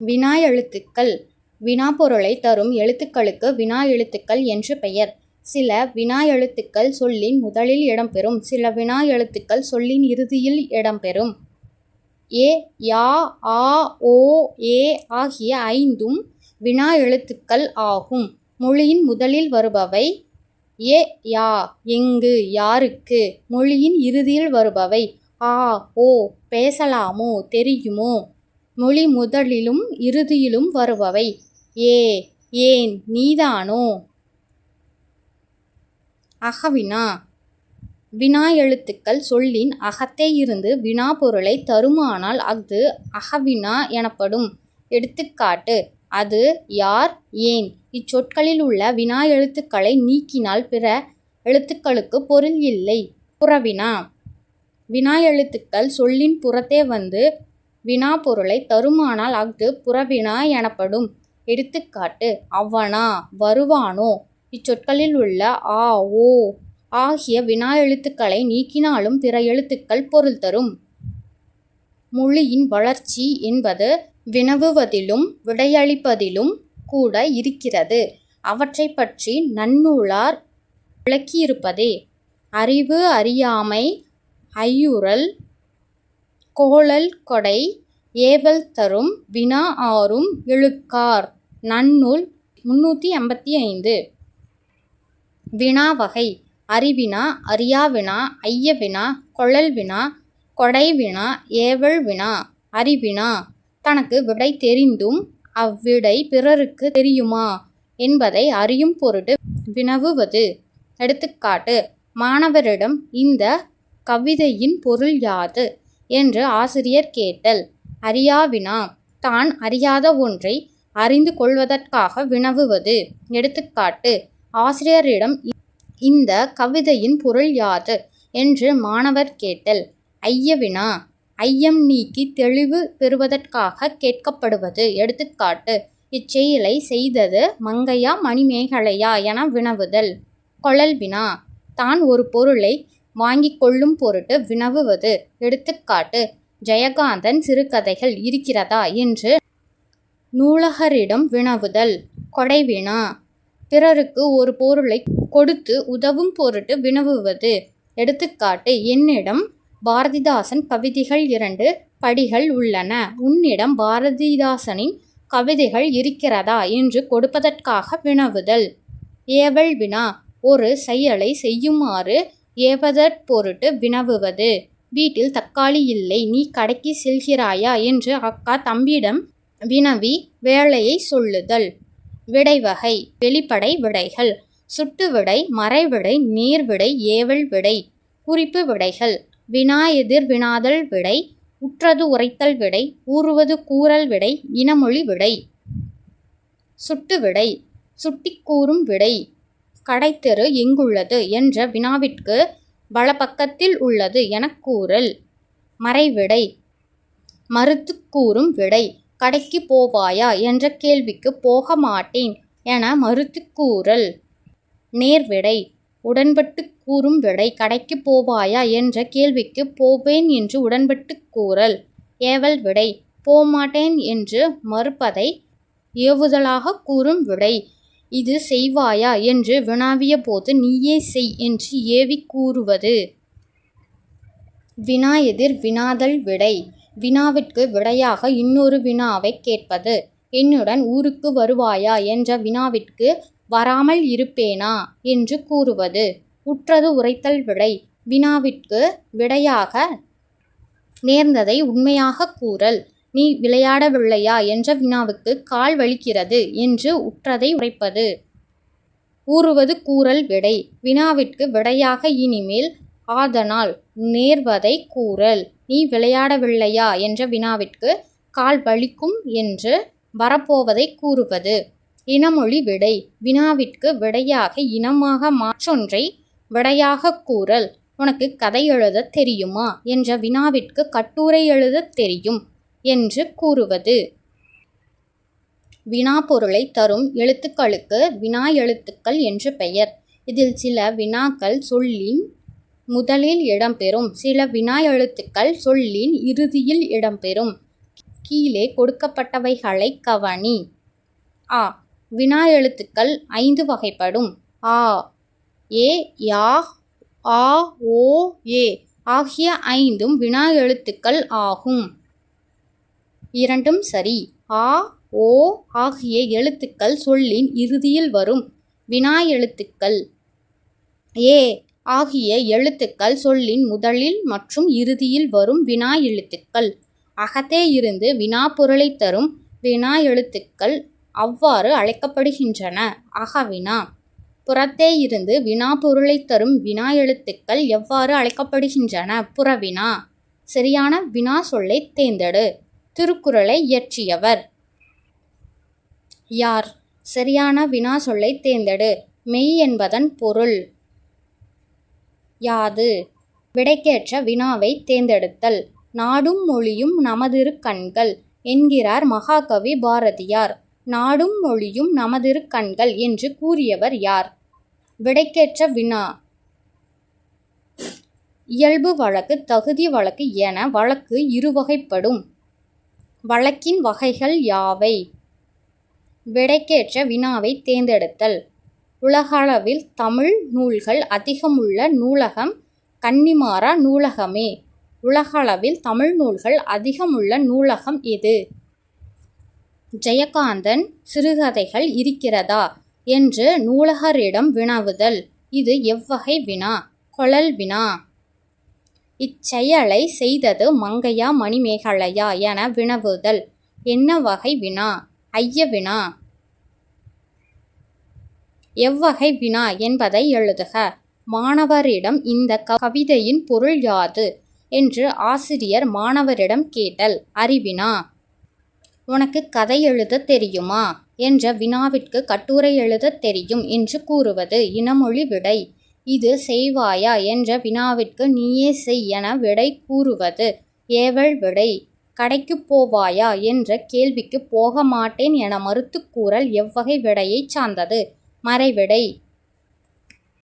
வினா எழுத்துக்கள் வினாப்பொருளை தரும் எழுத்துக்களுக்கு வினா எழுத்துக்கள் என்று பெயர். சில வினா எழுத்துக்கள் சொல்லின் முதலில் இடம்பெறும். சில வினா எழுத்துக்கள் சொல்லின் இறுதியில் இடம்பெறும். ஏ யா ஆ ஓ ஏ ஆகிய ஐந்தும் வினா எழுத்துக்கள் ஆகும். மொழியின் முதலில் வருபவை ஏ யா எங்கு யாருக்கு. மொழியின் இறுதியில் வருபவை ஆ ஓ பேசலாமோ தெரியுமோ. மொழி முதலிலும் இறுதியிலும் வருபவை ஏ ஏன் நீதானோ. அகவினா வினா எழுத்துக்கள் சொல்லின் அகத்தே இருந்து வினா பொருளை தருமானால் அஃது அகவினா எனப்படும். எடுத்துக்காட்டு அது யார் ஏன். இச்சொற்களில் உள்ள வினா எழுத்துக்களை நீக்கினால் பிற எழுத்துக்களுக்கு பொருள் இல்லை. புறவினா வினா எழுத்துக்கள் சொல்லின் புறத்தே வந்து வினாப்பொருளைத் தருமானால் அஃது புறவினா எனப்படும். எடுத்துக்காட்டு அவனா வருவானோ. இச்சொற்களில் உள்ள ஆ ஓ ஆகிய வினா எழுத்துக்களை நீக்கினாலும் பிற எழுத்துக்கள் பொருள் தரும். மொழியின் வளர்ச்சி என்பது வினவுவதிலும் விடையளிப்பதிலும் கூட இருக்கிறது. அவற்றைப் பற்றி நன்னூலார் விளக்கியிருப்பதே. அறிவு அறியாமை ஐயுறல் கோழல் கொடை ஏவல் தரும் வினா ஆறும் எழுக்கார். நன்னூல் ஐந்து வினா வகை அறிவினா அறியாவினா ஐயவினா கொளல்வினா கொடைவினா ஏவல் வினா. அறிவினா தனக்கு விடை தெரிந்தும் அவ்விடை பிறருக்குத் தெரியுமா என்பதை அறியும் பொருட்டு வினவுவது. எடுத்துக்காட்டு மாணவரிடம் இந்த கவிதையின் பொருள் யாது? என்று ஆசிரியர் கேட்டல். அறியாவினா தான் அறியாத ஒன்றை அறிந்து கொள்வதற்காக வினவுவது. எடுத்துக்காட்டு ஆசிரியரிடம் இந்த கவிதையின் பொருள் யாது? என்று மாணவர் கேட்டல். ஐயவினா ஐயம் நீக்கி தெளிவு பெறுவதற்காக கேட்கப்படுவது. எடுத்துக்காட்டு இச்செயலை செய்தது மங்கையா மணிமேகலையா என வினவுதல். கொளல்வினா தான் ஒரு பொருளை வாங்கி கொள்ளும் பொருட்டு வினவுவது. எடுத்துக்காட்டு ஜெயகாந்தன் சிறுகதைகள் இருக்கிறதா? என்று நூலகரிடம் வினவுதல். கொடைவினா பிறருக்கு ஒரு பொருளை கொடுத்து உதவும் பொருட்டு வினவுவது. எடுத்துக்காட்டு என்னிடம் பாரதிதாசன் கவிதைகள் இரண்டு படிகள் உள்ளன. உன்னிடம் பாரதிதாசனின் கவிதைகள் இருக்கிறதா? என்று கொடுப்பதற்காக வினவுதல். ஏவல் வினா ஒரு செயலை செய்யுமாறு ஏவதற் பொருட்டு வினவுவது. வீட்டில் தக்காளி இல்லை நீ கடைக்குச் செல்கிறாயா? என்று அக்கா தம்பியிடம் வினவி வேலையைச் சொல்லுதல். விடைவகை வெளிப்படை விடைகள் சுட்டு விடை மறைவிடை நேர்விடை ஏவல் விடை. குறிப்பு விடைகள் வினா எதிர் வினாதல் விடை உற்றது உரைத்தல் விடை ஊறுவது கூறல் விடை இனமொழி விடை. சுட்டு விடை சுட்டிக் கூறும் விடை. கடைத்தெரு எங்குள்ளது? என்ற வினாவிற்கு வலப்பக்கத்தில் உள்ளது எனக் கூறல். மறைவிடை மறுத்து கூறும் விடை. கடைக்கு போவாயா? என்ற கேள்விக்கு போக மாட்டேன் என மறுத்து கூறல். நேர்விடை உடன்பட்டு கூறும் விடை. கடைக்கு போவாயா? என்ற கேள்விக்கு போவேன் என்று உடன்பட்டு கூறல். ஏவல் விடை போமாட்டேன் என்று மறுப்பதை ஏவுதலாகக் கூறும் விடை. இது செய்வாயா? என்று வினாவிய போது நீயே செய் என்று ஏவிக் கூறுவது. வினா எதிர் வினாதல் விடை வினாவிற்கு விடையாக இன்னொரு வினாவைக் கேட்பது. என்னுடன் ஊருக்கு வருவாயா? என்ற வினாவிற்கு வராமல் இருப்பேனா? என்று கூறுவது. உற்றது உரைத்தல் விடை வினாவிற்கு விடையாக நேர்ந்ததை உண்மையாகக் கூறல். நீ விளையாடவில்லையா? என்ற வினாவுக்கு கால் வலிக்கிறது என்று உற்றதை உரைப்பது. கூறுவது கூறல் விடை வினாவிற்கு விடையாக இனிமேல் ஆதனால் நேர்வதை கூறல். நீ விளையாடவில்லையா? என்ற வினாவிற்கு கால் வலிக்கும் என்று வரப்போவதை கூறுவது. இனமொழி விடை வினாவிற்கு விடையாக இனமாக மாற்றொன்றை விடையாகக் கூறல். உனக்கு கதை எழுதத் தெரியுமா? என்ற வினாவிற்கு கட்டுரை எழுதத் தெரியும் என்று கூறுவது. வினாப்பொருளைத் தரும் எழுத்துக்களுக்கு வினா எழுத்துக்கள் என்று பெயர். இதில் சில வினாக்கள் சொல்லின் முதலில் இடம்பெறும். சில வினா எழுத்துக்கள் சொல்லின் இறுதியில் இடம்பெறும். கீழே கொடுக்கப்பட்டவைகளை கவனி ஆ வினா எழுத்துக்கள் ஐந்து வகைப்படும் ஆ ஏ யா ஆ ஓ ஏ ஆகிய ஐந்தும் வினா எழுத்துக்கள் ஆகும் இரண்டும் சரி. ஆ ஓ ஆகிய எழுத்துக்கள் சொல்லின் இறுதியில் வரும். வினா எழுத்துக்கள். ஏ ஆகிய எழுத்துக்கள் சொல்லின் முதலில் மற்றும் இறுதியில் வரும் வினா எழுத்துக்கள். அகத்தே இருந்து வினா பொருளை தரும் வினா எழுத்துக்கள் அவ்வாறு அழைக்கப்படுகின்றன. அகவினா. புறத்தே இருந்து வினா பொருளை தரும் வினா எழுத்துக்கள் எவ்வாறு அழைக்கப்படுகின்றன? புறவினா. சரியான வினா சொல்லை தேர்ந்தெடு. திருக்குறளை இயற்றியவர். யார்? சரியான வினா சொல்லை தேர்ந்தெடு. மெய் என்பதன் பொருள். யாது? விடைக்கேற்ற வினாவை தேர்ந்தெடுத்தல். நாடும் மொழியும் நமதிரு கண்கள் என்கிறார் மகாகவி பாரதியார். நாடும் மொழியும் நமதிரு கண்கள் என்று கூறியவர் யார்? விடைக்கேற்ற வினா. இயல்பு வழக்கு தகுதி வழக்கு என வழக்கு இருவகைப்படும். வழக்கின் வகைகள் யாவை? விடைக்கேற்ற வினாவை தேர்ந்தெடுத்தல். உலகளவில் தமிழ் நூல்கள் அதிகமுள்ள நூலகம் கன்னிமாரா நூலகமே? உலகளவில் தமிழ் நூல்கள் அதிகமுள்ள நூலகம் எது? ஜெயகாந்தன் சிறுகதைகள் இருக்கிறதா? என்று நூலகரிடம் வினவுதல். இது எவ்வகை வினா? கொழல் வினா. இச்செயலை செய்தது மங்கையா மணிமேகலையா என வினவுதல். என்ன வகை வினா? ஐய வினா. எவ்வகை வினா என்பதை எழுதுக. மாணவரிடம் இந்த கவிதையின் பொருள் யாது? என்று ஆசிரியர் மாணவரிடம் கேட்டல். அறிவினா. உனக்கு கதை எழுத தெரியுமா? என்ற வினாவிற்கு கட்டுரை எழுத தெரியும் என்று கூறுவது இனமொழி விடை. இது செய்வாயா என்ற வினாவிற்கு நீயே செய் என விடை கூறுவது. ஏவல் விடை. கடைக்கு போவாயா என்ற கேள்விக்கு போக மாட்டேன் என மறுத்து கூறல் எவ்வகை விடையைச் சார்ந்தது. மறைவிடை.